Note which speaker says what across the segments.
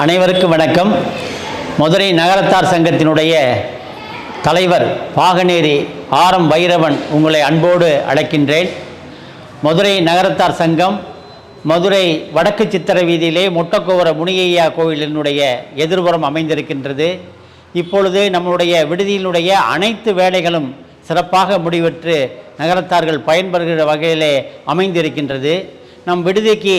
Speaker 1: அனைவருக்கும் வணக்கம். மதுரை நகரத்தார் சங்கத்தினுடைய தலைவர் பாகனேரி ஆரம் வைரவன் உங்களை அன்போடு அழைக்கின்றேன். மதுரை நகரத்தார் சங்கம் மதுரை வடக்கு சித்திர வீதியிலே முட்டக்கோவர முனியையா கோவிலினுடைய எதிர்புறம் அமைந்திருக்கின்றது. இப்பொழுது நம்முடைய விடுதியினுடைய அனைத்து வேலைகளும் சிறப்பாக முடிவெற்று நகரத்தார்கள் பயன்பெறுகிற வகையிலே அமைந்திருக்கின்றது. நம் விடுதிக்கு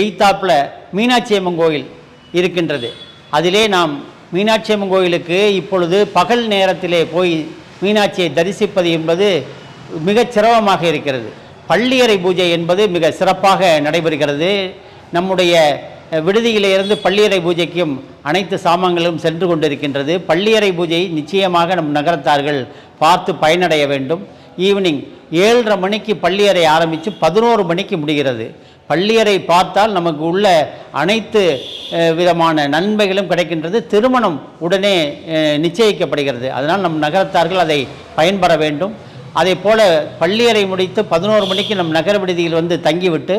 Speaker 1: எய்த்தாப்பில் மீனாட்சி அம்மன் கோயில் இருக்கின்றது. அதிலே நாம் மீனாட்சி அம்மன் கோயிலுக்கு இப்பொழுது பகல் நேரத்திலே போய் மீனாட்சியை தரிசிப்பது என்பது மிகச் சிரமமாக இருக்கிறது. பள்ளியறை பூஜை என்பது மிக சிறப்பாக நடைபெறுகிறது. நம்முடைய விடுதியிலிருந்து பள்ளியறை பூஜைக்கும் அனைத்து சாமான்களும் சென்று கொண்டிருக்கின்றது. பள்ளியறை பூஜை நிச்சயமாக நம் நகரத்தார்கள் பார்த்து பயனடைய வேண்டும். ஈவினிங் ஏழரை மணிக்கு பள்ளியறை ஆரம்பித்து பதினோரு மணிக்கு முடிகிறது. பள்ளியறை பார்த்தால் நமக்கு உள்ள அனைத்து விதமான நன்மைகளும் கிடைக்கின்றது. திருமணம் உடனே நிச்சயிக்கப்படுகிறது. அதனால் நம் நகரத்தார்கள் அதை பயன்பெற வேண்டும். அதே போல பள்ளியறை முடித்து பதினோரு மணிக்கு நம் நகர விடுதியில் வந்து தங்கிவிட்டு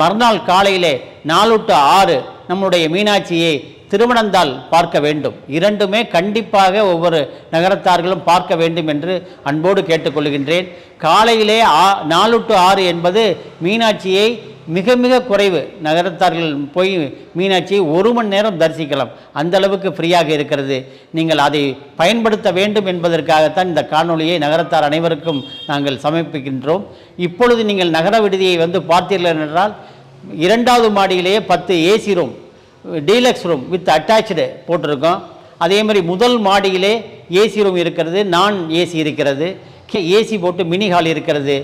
Speaker 1: மறுநாள் காலையிலே நாலு டு ஆறு நம்முடைய மீனாட்சியை திருமணந்தால் பார்க்க வேண்டும். இரண்டுமே கண்டிப்பாக ஒவ்வொரு நகரத்தார்களும் பார்க்க வேண்டும் என்று அன்போடு கேட்டுக்கொள்கின்றேன். காலையிலே ஆ நாலு டு ஆறு என்பது மீனாட்சியை மிக மிக குறைவு. நகரத்தார்கள் போய் மீனாட்சியை ஒரு மணி நேரம் தரிசிக்கலாம். அந்த அளவுக்கு ஃப்ரீயாக இருக்கிறது. நீங்கள் அதை பயன்படுத்த வேண்டும் என்பதற்காகத்தான் இந்த காணொலியை நகரத்தார் அனைவருக்கும் நாங்கள் சமர்ப்பிக்கின்றோம். இப்பொழுது நீங்கள் நகர விடுதியை வந்து பார்த்தீர்கள் என்றால் இரண்டாவது மாடியிலேயே பத்து AC room deluxe room with attach போட்டிருக்கோம். அதே மாதிரி முதல் மாடியிலே ஏசி ரூம் இருக்கிறது நான் ஏசி இருக்கிறது. ஏசி போட்டு மினி ஹால் இருக்கிறது.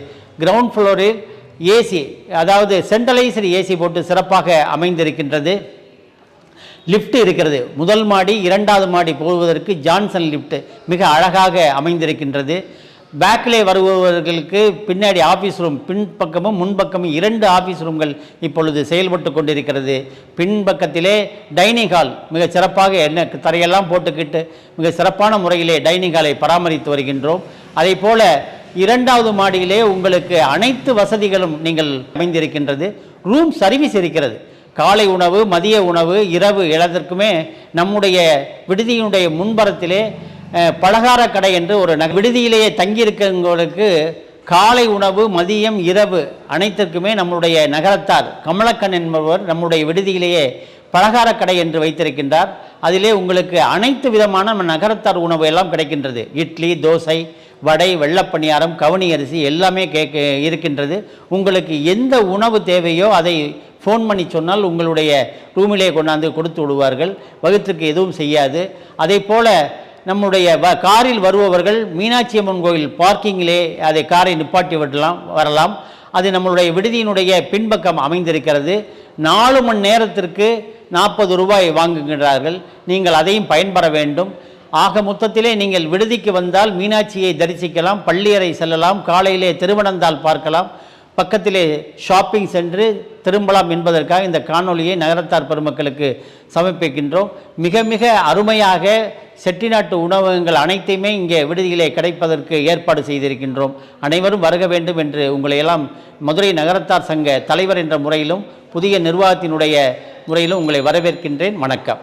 Speaker 1: கிரவுண்ட் ஃப்ளோரில் ஏசி அதாவது சென்ட்ரலைஸ்டு ஏசி போட்டு சிறப்பாக அமைந்திருக்கின்றது. லிஃப்ட் இருக்கிறது. முதல் மாடி இரண்டாவது மாடி போவதற்கு ஜான்சன் லிஃப்ட் மிக அழகாக அமைந்திருக்கின்றது. பேக்கிலே வருபவர்களுக்கு பின்னாடி ஆஃபீஸ் ரூம் பின்பக்கமும் முன்பக்கமும் இரண்டு ஆஃபீஸ் ரூம்கள் இப்பொழுது செயல்பட்டு கொண்டிருக்கிறது. பின்பக்கத்திலே டைனிங் ஹால் மிக சிறப்பாக என்ன தரையெல்லாம் போட்டுக்கிட்டு மிக சிறப்பான முறையிலே டைனிங் ஹாலை பராமரித்து வருகின்றோம். அதே போல இரண்டாவது மாடியிலே உங்களுக்கு அனைத்து வசதிகளும் நீங்கள் அமைந்திருக்கின்றது. ரூம் சர்வீஸ் இருக்கிறது. காலை உணவு மதிய உணவு இரவு எல்லாத்திற்குமே நம்முடைய விடுதியினுடைய முன்பறத்திலே பலகார கடை என்று ஒரு விடுதியிலேயே தங்கியிருக்கவங்களுக்கு காலை உணவு மதியம் இரவு அனைத்திற்குமே நம்முடைய நகரத்தார் கமலக்கண் என்பவர் நம்முடைய விடுதியிலேயே பலகார கடை என்று வைத்திருக்கின்றார். அதிலே உங்களுக்கு அனைத்து விதமான நம்ம நகரத்தார் உணவு எல்லாம் கிடைக்கின்றது. இட்லி தோசை வடை வெள்ளப்பணியாரம் கவனி அரிசி எல்லாமே கேட்க இருக்கின்றது. உங்களுக்கு எந்த உணவு தேவையோ அதை ஃபோன் பண்ணி சொன்னால் உங்களுடைய ரூமிலே கொண்டாந்து கொடுத்து விடுவார்கள். வகுத்துக்கு எதுவும் செய்யாது. அதே போல் நம்முடைய வ காரில் வருபவர்கள் மீனாட்சி அம்மன் கோயில் பார்க்கிங்கிலே அதை காரை நிப்பாட்டி விடலாம் வரலாம். அது நம்மளுடைய விடுதியினுடைய பின்பக்கம் அமைந்திருக்கிறது. நாலு மணி நேரத்திற்கு நாற்பது ரூபாய் வாங்குகின்றார்கள். நீங்கள் அதையும் பயன்பெற வேண்டும். ஆக மொத்தத்திலே நீங்கள் விடுதிக்கு வந்தால் மீனாட்சியை தரிசிக்கலாம் பள்ளியறை செல்லலாம் காலையிலே திருவனந்தால் பார்க்கலாம் பக்கத்திலே ஷாப்பிங் சென்று திரும்பலாம் என்பதற்காக இந்த காணொலியை நகரத்தார் பெருமக்களுக்கு சமர்ப்பிக்கின்றோம். மிக மிக அருமையாக செட்டிநாட்டு உணவகங்கள் அனைத்தையுமே இங்கே விடுதியிலே கிடைப்பதற்கு ஏற்பாடு செய்திருக்கின்றோம். அனைவரும் வருக வேண்டும் என்று உங்களையெல்லாம் மதுரை நகரத்தார் சங்க தலைவர் என்ற முறையிலும் புதிய நிர்வாகத்தினுடைய முறையிலும் உங்களை வரவேற்கின்றேன். வணக்கம்.